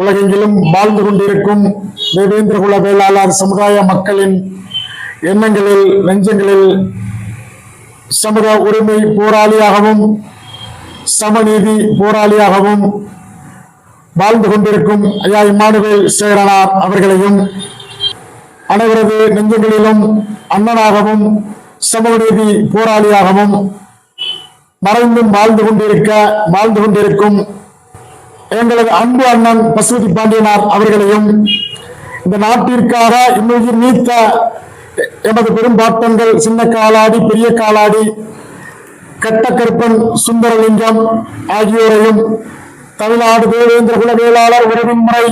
உலகெங்கிலும் வாழ்ந்து கொண்டிருக்கும் தேவேந்திரகுல வேளாளர் சமுதாய மக்களின் எண்ணங்களில் நெஞ்சங்களில் சமூக உரிமை போராளியாகவும் சமநீதி போராளியாகவும் வாழ்ந்து கொண்டிருக்கும் ஐயா இம்மானுவேல் சேரனார் அவர்களையும் அனைவரது நெஞ்சங்களிலும் அண்ணனாகவும் சமநீதி போராளியாகவும் மறைந்தும் வாழ்ந்து கொண்டிருக்க வாழ்ந்து கொண்டிருக்கும் எங்களது அன்பு அண்ணன் பசுபதி பாண்டியனார் அவர்களையும் இந்த நாட்டிற்காக இன்னுயிர் நீத்த எமது பெரும்பாட்டங்கள் சின்ன காலாடி பெரிய காலாடி கட்டக்கருப்பன் சுந்தரலிங்கம் ஆகியோரையும் தமிழ்நாடு தேவேந்திர குலவேளாளர் உறவின் முறை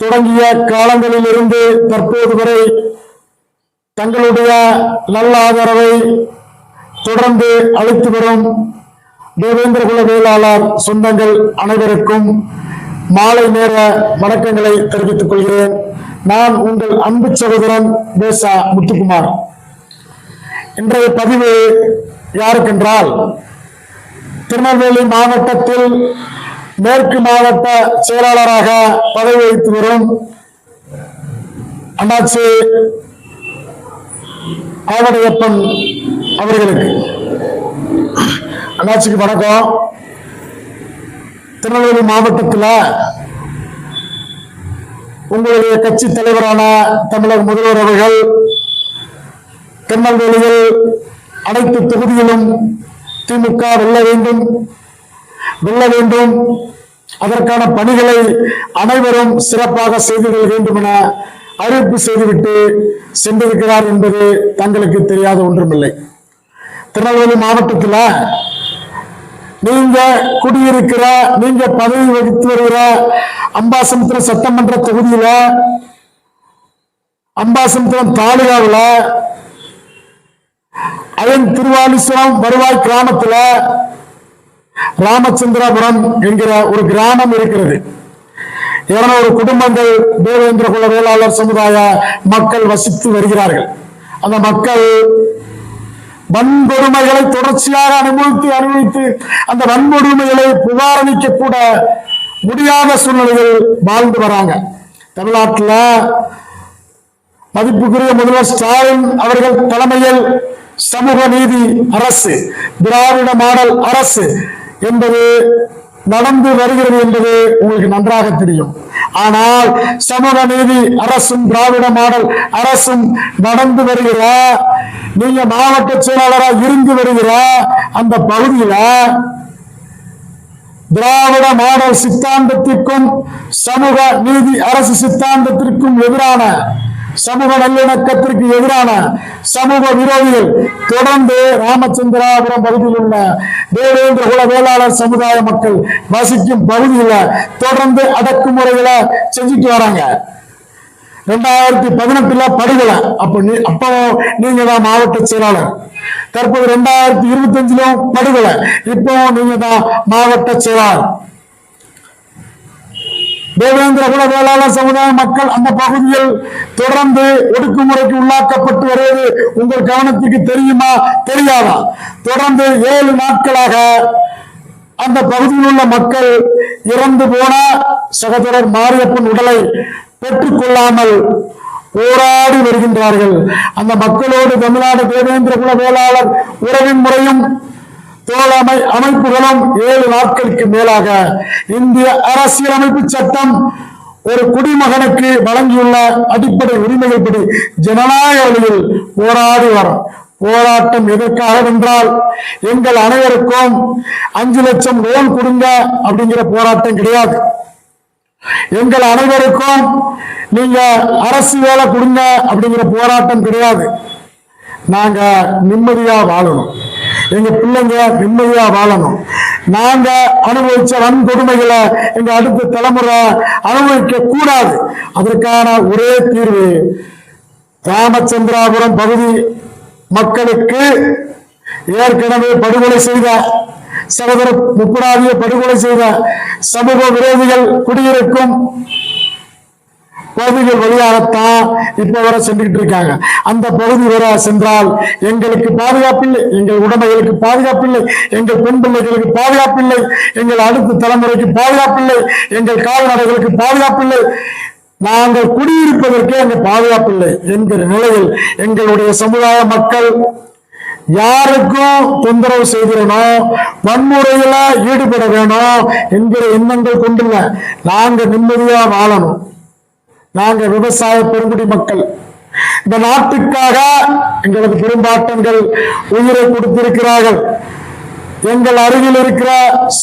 தொடங்கிய காலங்களிலிருந்து தற்போது வரை தங்களுடைய நல்ல ஆதரவை தொடர்ந்து அளித்து வரும் தேவேந்திர குல வேளாளர் சொந்தங்கள் அனைவருக்கும் மாலை நேர வணக்கங்களை தெரிவித்துக் கொள்கிறேன். நான் உங்கள் அன்பு சகோதரன் பேசா முத்துக்குமார். இன்றைய பதிவு யாருக்கென்றால் திருநெல்வேலி மாவட்டத்தில் மேற்கு மாவட்ட செயலாளராக பதவி வகித்து வரும் அண்ணாச்சி ஆவடையப்பன் அவர்களுக்கு அண்ணாச்சிக்கு வணக்கம். திருநெல்வேலி மாவட்டத்தில் உங்களுடைய கட்சி தலைவரான தமிழக முதல்வர் அவர்கள் திருநெல்வேலியில் அனைத்து தொகுதியிலும் திமுக வெல்ல வேண்டும் வெல்ல வேண்டும். அதற்கான பணிகளை அனைவரும் சிறப்பாக செய்திட வேண்டும் என அறிவிப்பு செய்துவிட்டு சென்றிருக்கிறார் என்பது தங்களுக்கு தெரியாத ஒன்றுமில்லை. திருநெல்வேலி மாவட்டத்தில் நீங்க குடியிருக்கிற நீங்க பதவி வகித்து வருகிற அம்பாசமுத்திரம் சட்டமன்ற தொகுதியில அம்பாசமுத்திரம் தாலுகாவில் அயன் திருவாலீஸ்வரம் வருவாய் கிராமத்தில் ராமச்சந்திரபுரம் என்கிற ஒரு கிராமம் இருக்கிறது. இருநூறு குடும்பங்கள் தேவேந்திர குல வேளாளர் சமுதாய மக்கள் வசித்து வருகிறார்கள். அந்த மக்கள் வன்கொடுமைகளை தொடர்ச்சியாக அனுபவித்து அனுபவித்து அந்த வன்கொடுமைகளை புகாரணிக்க கூட முடியாத சூழ்நிலைகள் வாழ்ந்து வராங்க. தமிழ்நாட்டில் மதிப்புக்குரிய முதல்வர் ஸ்டாலின் அவர்கள் தலைமையில் சமூக நீதி அரசு திராவிட மாடல் அரசு என்பது நடந்து வருகிறது என்பது உங்களுக்கு நன்றாக தெரியும். ஆனால் சமூக நீதி அரசும் திராவிட மாடல் அரசும் நடந்து வருகிற. நீங்க மாவட்ட செயலாளராக இருந்து வருகிற. அந்த பகுதியில திராவிட மாடல் சித்தாந்தத்திற்கும் சமூக நீதி அரசு சித்தாந்தத்திற்கும் எதிரான சமூக நல்லிணக்கத்திற்கு எதிரான சமூக விரோதிகள் தொடர்ந்து ராமச்சந்திராபுரம் பகுதியில் உள்ள தேவேந்திர குல வேளாளர் சமுதாய மக்கள் வசிக்கும் பகுதியில் தொடர்ந்து அடக்குமுறைகளை செஞ்சுட்டு வராங்க. ரெண்டாயிரத்தி பதினெட்டுல படுகலை. அப்ப நீ அப்போ நீங்க தான் மாவட்ட செயலாளர். தற்போது ரெண்டாயிரத்தி இருபத்தி அஞ்சிலும் படுகொலை. இப்போ நீங்க தான் மாவட்ட செயலாளர். தேவேந்திர குல வேளாளர் சமுதாய மக்கள் அந்த பகுதியில் தொடர்ந்து ஒடுக்குமுறைக்கு உள்ளாக்கப்பட்டு வருவது உங்கள் கவனத்துக்கு தெரியுமா தெரியாதா? தொடர்ந்து ஏழு நாட்களாக அந்த பகுதியில் உள்ள மக்கள் இறந்து போன சகோதரர் மாரியப்பன் உடலை பெற்றுக்கொள்ளாமல் போராடி வருகின்றார்கள். அந்த மக்களோடு தமிழ்நாடு தேவேந்திர குல வேளாளர் உறவின் முறையும் தோழமை அமைப்புகளும் ஏழு நாட்களுக்கு மேலாக இந்திய அரசியலமைப்பு சட்டம் ஒரு குடிமகனுக்கு வழங்கியுள்ள அடிப்படை உரிமைகள் படி ஜனநாயக வழியில் போராடி வரும் போராட்டம் எதற்காக என்றால் எங்கள் அனைவருக்கும் அஞ்சு லட்சம் லோன் கொடுங்க அப்படிங்கிற போராட்டம் கிடையாது. எங்கள் அனைவருக்கும் நீங்க அரசு வேலை கொடுங்க அப்படிங்கிற போராட்டம் கிடையாது. நாங்க நிம்மதியா வாழணும். எங்க பிள்ளைங்க நிம்மதியா வாழணும். நாங்க அனுபவிச்ச வன்கொடுமைகளை எங்க அடுத்த தலைமுறை அனுபவிக்க கூடாது அதற்கான ஒரே தீர்வு ராமச்சந்திராபுரம் பகுதி மக்களுக்கு ஏற்கனவே படுகொலை செய்த சகோதர முப்படாதிய படுகொலை செய்த சமூக விரோதிகள் குடியிருக்கும் பகுதிகள் வழியாகத்தான் இப்ப வர சென்றுகிட்டு இருக்காங்க. அந்த பகுதி வர சென்றால் எங்களுக்கு பாதுகாப்பில்லை எங்கள் உடமைகளுக்கு பாதுகாப்பில்லை எங்கள் பெண் பிள்ளைகளுக்கு பாதுகாப்பில்லை எங்கள் அடுத்த தலைமுறைக்கு பாதுகாப்பில்லை எங்கள் கால்நடைகளுக்கு பாதுகாப்பில்லை. நாங்கள் குடியிருப்பதற்கே அங்கே பாதுகாப்பில்லை என்கிற நிலையில் எங்களுடைய சமுதாய மக்கள் யாருக்கும் தொந்தரவு செய்திடணும் வன்முறையில ஈடுபட வேணும் என்கிற எண்ணங்கள் கொண்டுள்ள. நாங்க நிம்மதியா வாழணும். நாங்கள் விவசாய பெருங்குடி மக்கள். இந்த நாட்டுக்காக எங்களது பெரும்பாட்டங்கள் உயிரை கொடுத்திருக்கிறார்கள். எங்கள் அருகில் இருக்கிற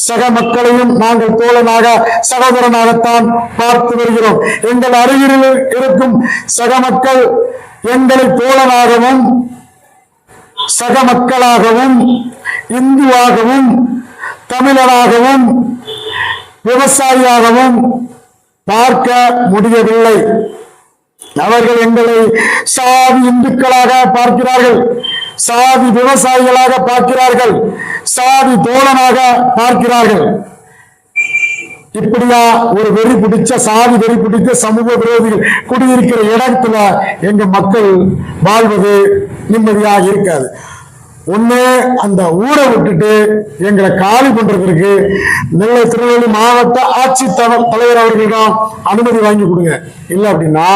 சக மக்களையும் நாங்கள் தோழனாக சகோதரனாகத்தான் பார்த்து வருகிறோம். எங்கள் அருகில் இருக்கும் சக மக்கள் எங்களை தோழனாகவும் சக மக்களாகவும் இந்துவாகவும் தமிழனாகவும் விவசாயியாகவும் பார்க்க முடியவில்லை. அவர்கள் எங்களை சாதி இந்துக்களாக பார்க்கிறார்கள். சாதி விவசாயிகளாக பார்க்கிறார்கள். சாதி தோழனாக பார்க்கிறார்கள். இப்படியா ஒரு வெறி பிடிச்ச சாதி வெறி பிடித்த சமூக விரோதிகள் குடியிருக்கிற இடத்துல எங்க மக்கள் வாழ்வது நிம்மதியாக இருக்காது. ஒன்று அந்த ஊரை விட்டுட்டு எங்களை காலி பண்றதுக்கு நெல்லை திருநெல்வேலி மாவட்ட ஆட்சி தலைவர் அவர்களிடம் அனுமதி வாங்கி கொடுங்க. இல்லை அப்படின்னா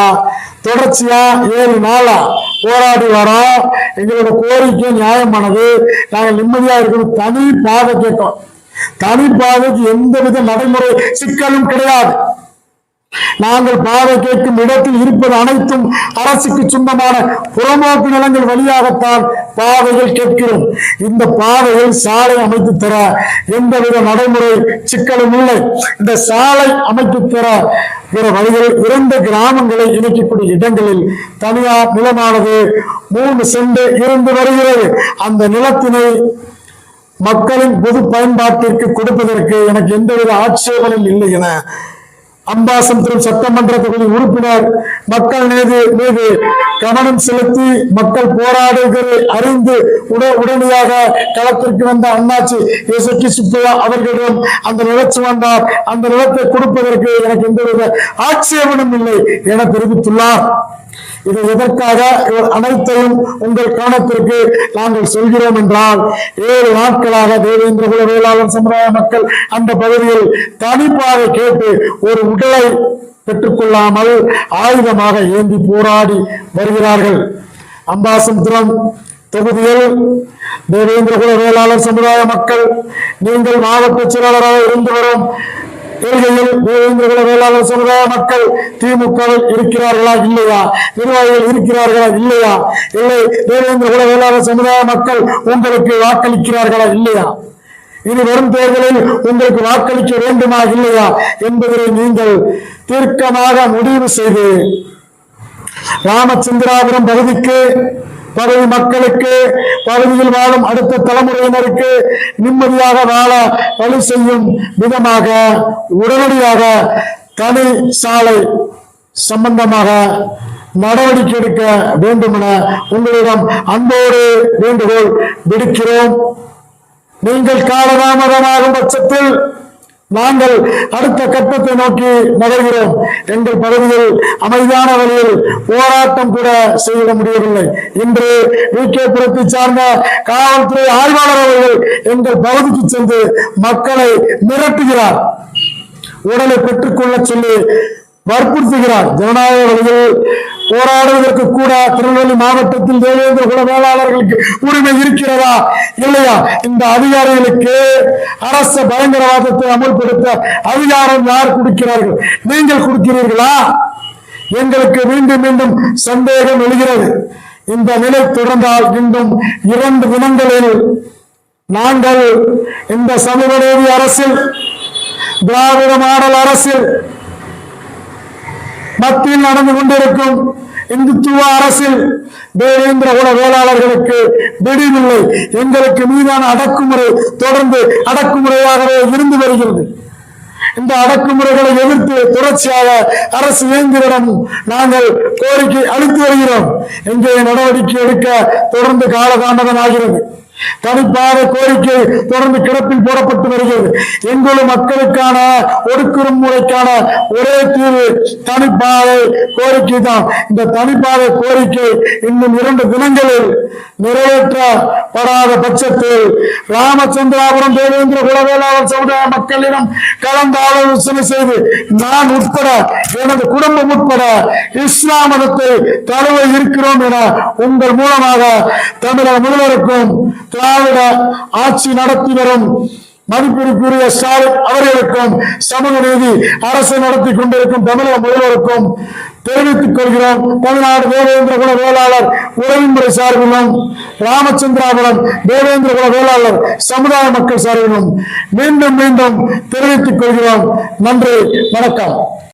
தொடர்ச்சியா ஏழு நாளா போராடி வரோம். எங்களோட கோரிக்கை நியாயமானது. நாங்கள் நிம்மதியா இருக்கணும். தனி பாதை கேட்கும் தனி பாதைக்கு எந்தவித நடைமுறை சிக்கலும் கிடையாது. நாங்கள் பாதை கேட்கும் இடத்தில் இருப்பது அனைத்தும் அரசுக்கு சொந்தமான புறம்போக்கு நிலங்கள் வழியாகத்தான் பாதைகள் கேட்கிறோம். இந்த பாதையில் சாலை அமைத்து தர எந்தவித நடைமுறை சிக்கலும் இல்லை. இந்த சாலை அமைத்து தர பிற வழிகள் இரண்டு கிராமங்களை இணைக்கக்கூடிய இடங்களில் தனியார் நிலமானது மூன்று சென்று இருந்து வருகிறது. அந்த நிலத்தினை மக்களின் பொது பயன்பாட்டிற்கு கொடுப்பதற்கு எனக்கு எந்தவித ஆட்சேபனும் இல்லை என அம்பாசமுத்திரம் சட்டமன்ற தொகுதி உறுப்பினர் மக்கள் மீது மீது கவனம் செலுத்தி மக்கள் போராடுகிறதை அறிந்து உட உடனடியாக களத்திற்கு வந்த அண்ணாச்சி எசக்கி சுப்பையா அவர்களிடம் அந்த நிலச்சி வந்தார். அந்த நிலத்தை கொடுப்பதற்கு எனக்கு எந்தவித ஆட்சேபனும் இல்லை என தெரிவித்துள்ளார். இது எதற்காக? அனைத்தையும் உங்கள் கவனத்திற்கு நாங்கள் சொல்கிறோம் என்றால் ஏழு நாட்களாக தேவேந்திர குல வேளாளர் சமுதாய மக்கள் அந்த பகுதியில் தனிப்பாக கேட்டு ஒரு உடலை பெற்றுக்கொள்ளாமல் ஆயுதமாக ஏந்தி போராடி வருகிறார்கள். அம்பாசமுத்திரம் தொகுதியில் தேவேந்திர குல வேளாளர் சமுதாய மக்கள் நீங்கள் மாவட்ட செயலாளராக இருந்து வரும் கொள்கையில் தேவேந்திரகுல வேளாளர் சமுதாய மக்கள் திமுகவில் இருக்கிறார்களா இல்லையா? நிர்வாகிகள் இருக்கிறார்களா இல்லையா? இல்லை தேவேந்திரகுல வேளாளர் சமுதாய மக்கள் உங்களுக்கு வாக்களிக்கிறார்களா இல்லையா? இனி வரும் தேர்தலில் உங்களுக்கு வாக்களிக்க வேண்டுமா இல்லையா என்பதை நீங்கள் தீர்க்கமாக முடிவு செய்து ராமச்சந்திராபுரம் பகுதிக்கு பகுதி மக்களுக்கு பகுதியில் வாழும் அடுத்த தலைமுறையினருக்கு நிம்மதியாக வாழ வழி செய்யும் விதமாக உடனடியாக தனி சாலை சம்பந்தமாக நடவடிக்கை எடுக்க வேண்டும் என உங்களிடம் அன்போடு வேண்டுகோள் விடுக்கிறோம். நீங்கள் காலதாமதமாகும் பட்சத்தில் நாங்கள் அடுத்த கட்டத்தை நோக்கி நகர்கிறோம். எங்கள் பகுதியில் அமைதியான வழியில் போராட்டம் கூட செய்திட முடியவில்லை. இன்று விகேபுரத்தை சார்ந்த காவல்துறை ஆய்வாளர் அவர்கள் எங்கள் பகுதிக்கு சென்று மக்களை மிரட்டுகிறார். உடலை பெற்றுக்கொள்ள சொல்லி வற்புறுத்துகிறார். ஜனநாயக வழியில் போராடுவதற்கு கூட திருநெல்வேலி மாவட்டத்தில் தேவேந்திர குல வேளாளர்களுக்கு உரிமை இருக்கிறதா இல்லையா? இந்த அதிகாரிகளுக்கு அரச பயங்கரவாதத்தை அமல்படுத்த அதிகாரம் யார் கொடுக்கிறார்கள்? நீங்கள் கொடுக்கிறீர்களா? எங்களுக்கு மீண்டும் மீண்டும் சந்தேகம் எழுகிறது. இந்த நிலை தொடர்ந்தால் இன்னும் இரண்டு தினங்களில் நாங்கள் இந்த சமூக நீதி அரசில் திராவிட மாடல் அரசில் மத்தியில் நடந்து கொண்டிருக்கும் இந்துத்துவ அரசில் தேவேந்திர குல வேளாளர்களுக்கு விடிவில்லை. எங்களுக்கு மீதான அடக்குமுறை தொடர்ந்து அடக்குமுறையாகவே இருந்து வருகிறது. இந்த அடக்குமுறைகளை எதிர்த்து தொடர்ச்சியாக அரசு இயந்திரிடம் நாங்கள் கோரிக்கை அளித்து வருகிறோம். எங்கே நடவடிக்கை எடுக்க தொடர்ந்து காலதாமதமாகிறது. தனிப்பாத கோரிக்கை தொடர்ந்து கிடப்பில் போடப்பட்டு வருகிறது. எங்களும் மக்களுக்கான ஒடுக்குமுறைக்கான ஒரே தீர்வு தனிப்பாதை கோரிக்கை தான். இந்த தனிப்பாதை கோரிக்கை இன்னும் இரண்டு தினங்களில் நிறைவேற்றப்படாத பட்சத்தில் ராமச்சந்திராபுரம் தேவேந்திர குலவேளாளர் சமுதாய மக்களிடம் கலந்து ஆலோசனை செய்து நான் உட்பட எனது குடும்பம் உட்பட இஸ்லாம் மதத்தை தழுவ இருக்கிறோம் என உங்கள் மூலமாக தமிழக முதல்வருக்கும் திராவிட ஆட்சி நடத்தி வரும் மதிப்பிற்குரிய ஸ்டாலின் அவர்களுக்கும் சமூக நீதி அரசு நடத்தி கொண்டிருக்கும் தமிழக முதல்வருக்கும் தெரிவித்துக் கொள்கிறோம். தமிழ்நாடு தேவேந்திர குல வேளாளர் உறவின்முறை சார்பிலும் ராமச்சந்திராபுரம் தேவேந்திர குல வேளாளர் சமுதாய மக்கள் சார்பிலும் மீண்டும் மீண்டும் தெரிவித்துக் கொள்கிறோம். நன்றி வணக்கம்.